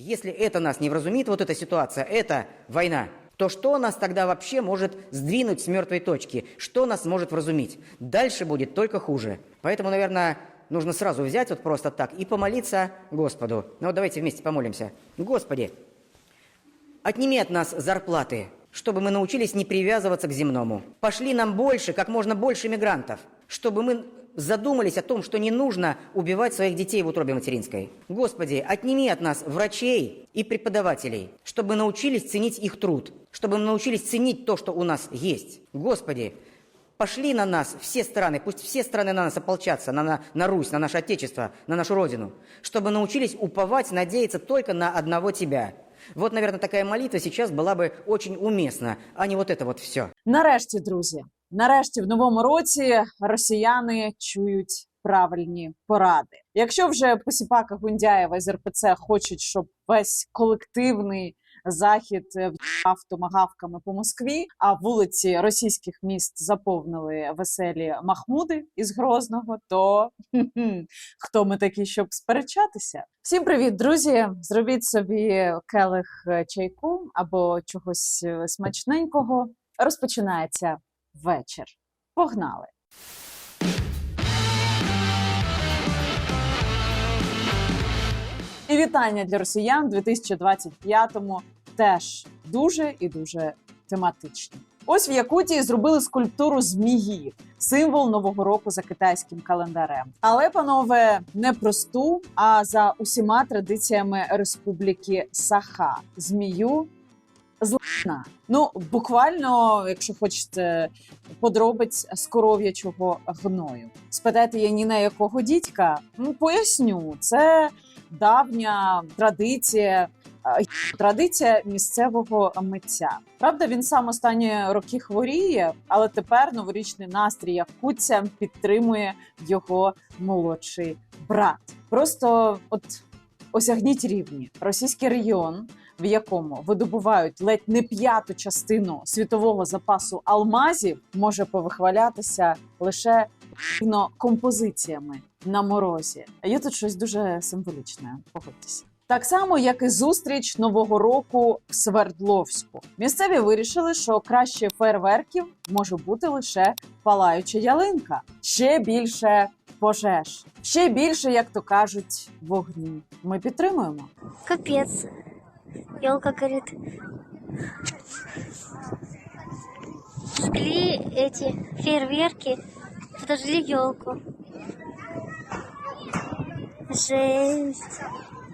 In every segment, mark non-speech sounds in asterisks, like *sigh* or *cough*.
Если это нас не вразумит, вот эта ситуация, это война, то что нас тогда вообще может сдвинуть с мертвой точки? Что нас может вразумить? Дальше будет только хуже. Поэтому, наверное, нужно сразу взять вот просто так и помолиться Господу. Ну вот давайте вместе помолимся. Господи, Отними от нас зарплаты, чтобы мы научились не привязываться к земному. Пошли нам больше, как можно больше мигрантов, чтобы мы задумались о том, что не нужно убивать своих детей в утробе материнской. Господи, отними от нас врачей и преподавателей, чтобы мы научились ценить их труд, чтобы мы научились ценить то, что у нас есть. Господи, пошли на нас все страны, пусть все страны на нас ополчатся, на, на, на Русь, на наше Отечество, на нашу Родину, чтобы научились уповать, надеяться только на одного Тебя. Вот, наверное, такая молитва сейчас была бы очень уместна, а не вот это вот все. Нарешті, друзі, нарешті в новому році росіяни чують правильні поради. Якщо вже посіпака Гундяєва з РПЦ хочуть, щоб весь колективний захід е, в'їхав томагавками по Москві, а вулиці російських міст заповнили веселі махмуди із Грозного, то хто ми такі, щоб сперечатися? Всім привіт, друзі! Зробіть собі келих е, чайку або чогось е, смачненького. Розпочинається вечір. Погнали! І вітання для росіян в 2025-му теж дуже і дуже тематичні. Ось в Якутії зробили скульптуру змії, символ нового року за китайським календарем. Але, панове, не просту, а за усіма традиціями Республіки Саха. Змію злана. Ну, буквально, якщо хочете подробиць з коров'ячого гною. Спитайте Яніна, якого дідька? Ну, поясню, це давня традиція. е, Традиція місцевого митця. Правда, він сам останні роки хворіє, але тепер новорічний настрій якутця підтримує його молодший брат. Просто от осягніть рівні. Російський регіон, в якому видобувають ледь не п'яту частину світового запасу алмазів, може повихвалятися лише композиціями на морозі. А є тут щось дуже символічне. Погодьтеся. Так само, як і зустріч нового року в Свердловську. Місцеві вирішили, що краще фейерверків може бути лише палаюча ялинка. Ще більше пожеж, ще більше, як то кажуть, вогні. Ми підтримуємо. Капец. Елка горит. Жгли эти фейерверки, подожгли елку. Жесть.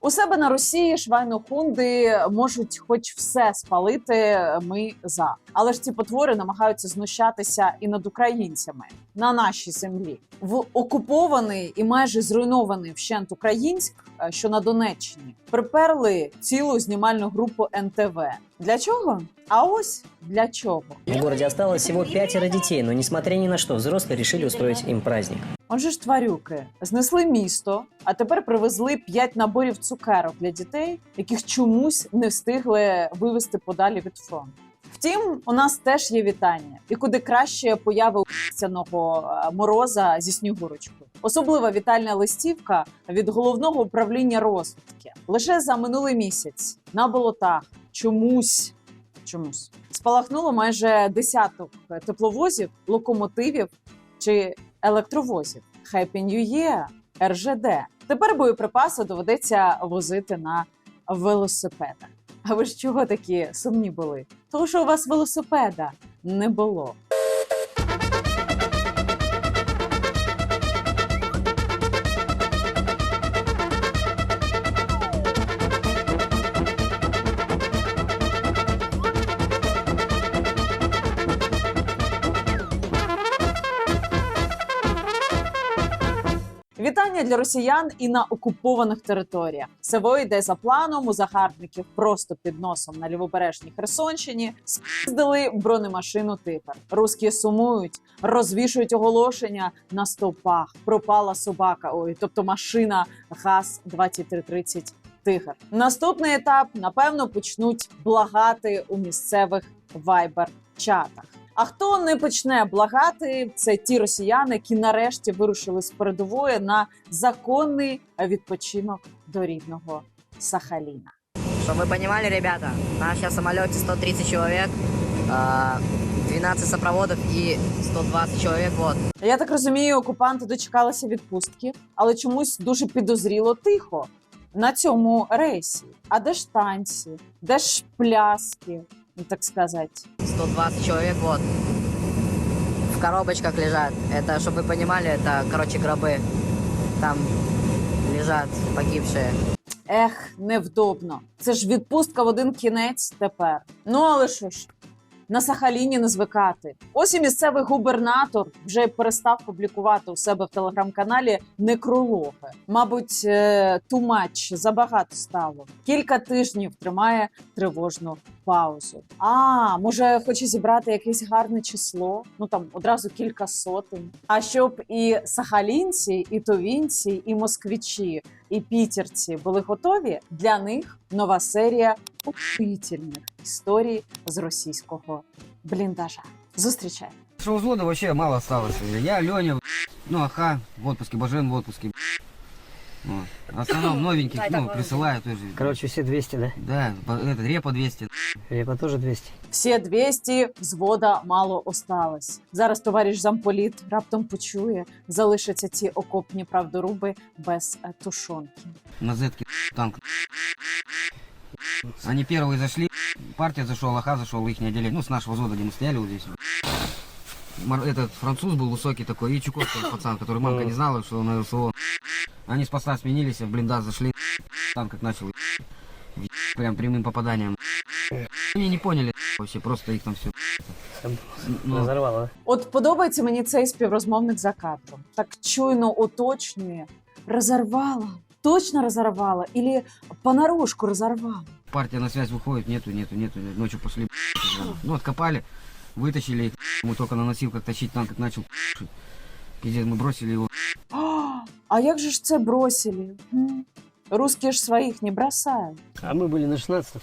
У себе на Росії швайнохунди можуть хоч все спалити. Ми за, але ж ці потвори намагаються знущатися і над українцями на нашій землі в окупований і майже зруйнований вщент Українськ, е, що на Донеччині, приперли цілу знімальну групу НТВ. Для чого? А ось для чого. В городе осталось всего пятеро детей, но несмотря ни на что, взрослые решили устроить им праздник. Отже ж тварюки знесли місто, а тепер привезли п'ять наборів цукерок для дітей, яких чомусь не встигли вивезти подалі від фронту. Втім, у нас теж є вітання, і куди краще появи устяного мороза зі снігурочкою. Особлива вітальна листівка від головного управління розвідки. Лише за минулий місяць на болотах чомусь чомусь спалахнуло майже десяток тепловозів, локомотивів чи електровозів. Happy New Year, РЖД. Тепер боєприпаси доведеться возити на велосипедах. А ви ж чого такі сумні були? Тому що у вас велосипеда не було. Вітання для росіян і на окупованих територіях. СВО йде за планом у загарбників просто під носом на лівобережній Херсонщині. Спіздили бронемашину типер. Русські сумують, розвішують оголошення на стовпах. Пропала собака. Ой, тобто машина ГАЗ 2330 Тигр. Наступний етап напевно почнуть благати у місцевих вайбер-чатах. А хто не почне благати, це ті росіяни, які нарешті вирушили з передової на законний відпочинок до рідного Сахаліна. Чтобы вы понимали, ребята, на сейчас самолете 130 человек, а, 12 сопроводов и 120 человек, вот. Я так розумію, окупанти дочекалися відпустки, але чомусь дуже підозріло тихо на цьому рейсі. А де ж танці, де ж пляски, так сказати. 120 человек, вот. В коробочках лежат. Это, чтобы вы понимали, это, короче, гробы. Там лежат погибшие. Ех, невдобно. Це ж відпустка в один кінець тепер. Ну але що ж, на Сахаліні не звикати. Ось і місцевий губернатор вже перестав публікувати у себе в телеграм-каналі некрологи. Мабуть, е, too much, забагато стало. Кілька тижнів тримає тривожну паузу. А може, хоче зібрати якесь гарне число? Ну там одразу кілька сотень. А щоб і сахалінці, і товінці, і москвичі і пітерці були готові, для них нова серія упительних історій з російського бліндажа. Зустрічай! Что взвода вообще мало осталось. Я, Леня, ну, Аха, в отпуске, Бажен в отпуске. Вот. В основном *laughs* новеньких, ну, присылают тоже. Короче, все 200, да? Да, по- этот, репа 200. Репа тоже 200. Всі 200 взвода мало осталось. Зараз товариш замполіт раптом почує, залишаться ці окопні правдоруби без е, тушонки. На зетке танк. Они первые зашли, партия зашел, Аха зашел, их отделение. Ну, с нашего взвода, где мы стояли вот здесь. Мар- Этот француз был высокий такой, и Чуковский пацан, который мамка не знала, что он на РСО. Они с поста сменились, в блиндаж зашли, танк как начал прям прямым попаданием. Они не поняли вообще, просто их там все. Ну, Разорвало, да? От подобається мені цей співрозмовник за кадром. Так чуйно уточнює, розорвала, Точно розорвала, или понарошку розорвала. партия на связь выходит, нету, нету, нету. Ночью пошли. Ну, откопали, вытащили их. Мы только на носилках тащить танк, начал. Пиздец, мы бросили его. А, а як же ж це бросили? М? Русские ж своих не бросають. А мы были на 16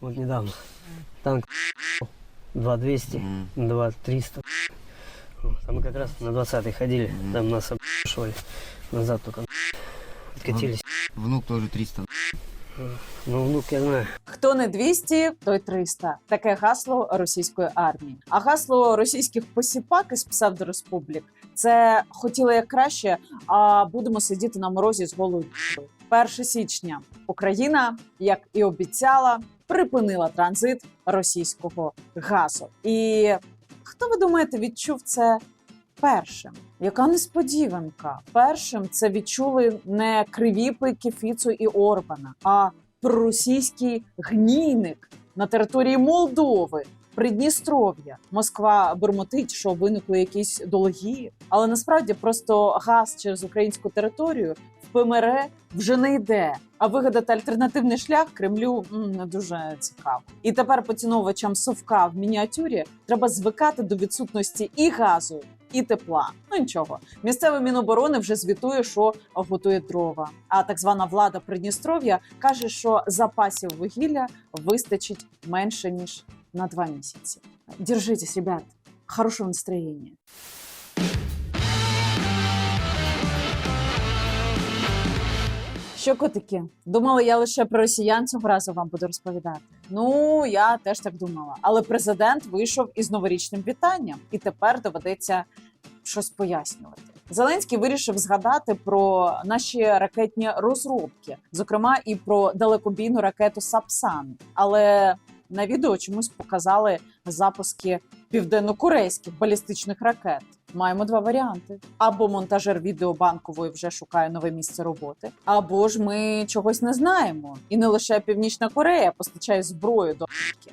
вот недавно. Танк 2200, М. 2300. Вот, А мы как раз на 20 ходили, там нас обшивали. Назад только откатились. Внук тоже 300. Ну, внук, я знаю. Хто не 200, той 300. Таке гасло російської армії. А гасло російських посіпак із псевдореспублік це хотіли як краще, а будемо сидіти на морозі з голою. дупою. 1 січня Україна, як і обіцяла, припинила транзит російського газу. І хто ви думаєте, відчув це першим? Яка несподіванка? Першим це відчули не кривіпи Кефіцу і Орбана, а проросійський гнійник на території Молдови. Придністров'я Москва бурмотить, що виникли якісь долги, але насправді просто газ через українську територію в ПМР вже не йде. А вигадати альтернативний шлях Кремлю не дуже цікаво. І тепер поціновувачам совка в мініатюрі треба звикати до відсутності і газу, і тепла. Ну нічого, місцеве міноборони вже звітує, що готує дрова. А так звана влада Придністров'я каже, що запасів вугілля вистачить менше ніж на два місяці. Держитесь, ребят, хорошого настроєння. Що котики? Думали, я лише про росіян цього разу вам буду розповідати. Ну я теж так думала. Але президент вийшов із новорічним вітанням, і тепер доведеться щось пояснювати. Зеленський вирішив згадати про наші ракетні розробки, зокрема і про далекобійну ракету Сапсан. Але на відео чомусь показали запуски південно-корейських балістичних ракет. Маємо два варіанти: або монтажер відеобанкової вже шукає нове місце роботи, або ж ми чогось не знаємо. І не лише Північна Корея постачає зброю до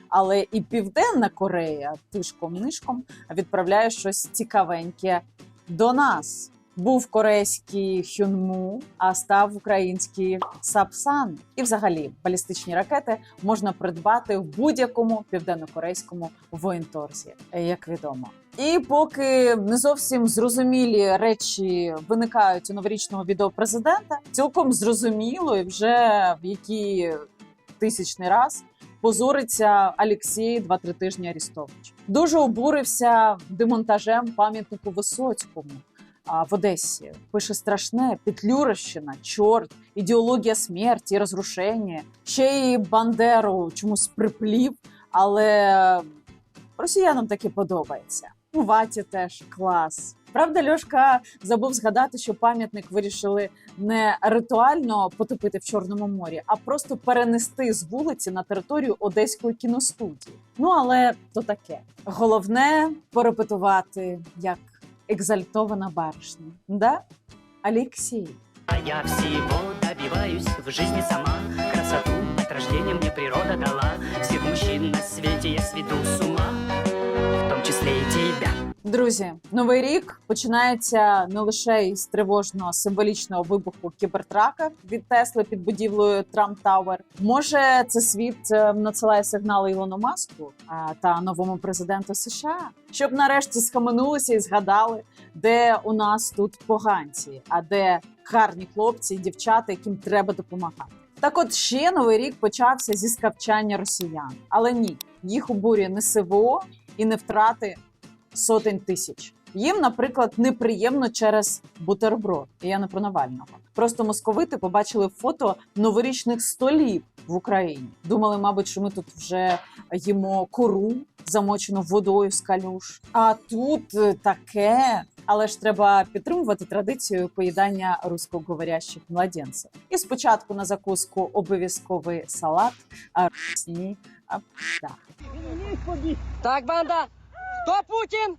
але і Південна Корея тишком нишком відправляє щось цікавеньке до нас. Був корейський хюнму, а став український сапсан. І, взагалі, балістичні ракети можна придбати в будь-якому південнокорейському воєнторзі, як відомо. І поки не зовсім зрозумілі речі виникають у новорічного відео президента, цілком зрозуміло і вже в який тисячний раз позориться Олексій два-три тижні Арістович. Дуже обурився демонтажем пам'ятнику Висоцькому. В Одесі. Пише страшне Петлюрщина, чорт, ідеологія смерті, розрушення. Ще й Бандеру чомусь приплів, але росіянам таки подобається. У ваті теж клас. Правда, Льошка забув згадати, що пам'ятник вирішили не ритуально потопити в Чорному морі, а просто перенести з вулиці на територію Одеської кіностудії. Ну але то таке. Головне порепетувати як екзальтована баришня. Да? Олексій. А я всего добиваюсь в жизни сама Красоту от рождения мне природа дала Всех мужчин на свете я сведу с ума В том числе и тебя Друзі, новий рік починається не лише із тривожного символічного вибуху кібертрака від Тесли під будівлею Трамп Тауер. Може, це світ е, надсилає сигнали Ілону Маску та новому президенту США, щоб нарешті схаменулися і згадали, де у нас тут поганці, а де гарні хлопці і дівчата, яким треба допомагати. Так, от ще новий рік почався зі скавчання росіян, але ні, їх обурює не СВО і не втрати сотень тисяч. Їм, наприклад, неприємно через бутерброд. І я не про Навального. Просто московити побачили фото новорічних столів в Україні. Думали, мабуть, що ми тут вже їмо кору, замочену водою з калюш. А тут е, таке. Але ж треба підтримувати традицію поїдання русскоговорящих младенців. І спочатку на закуску обов'язковий салат, а ні, а да. Так, банда! Хто Путін?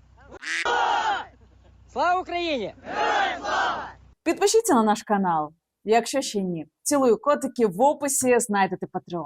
Слава Україні! Підпишіться на наш канал, якщо ще ні. Цілую котики в описі знайдете Patreon.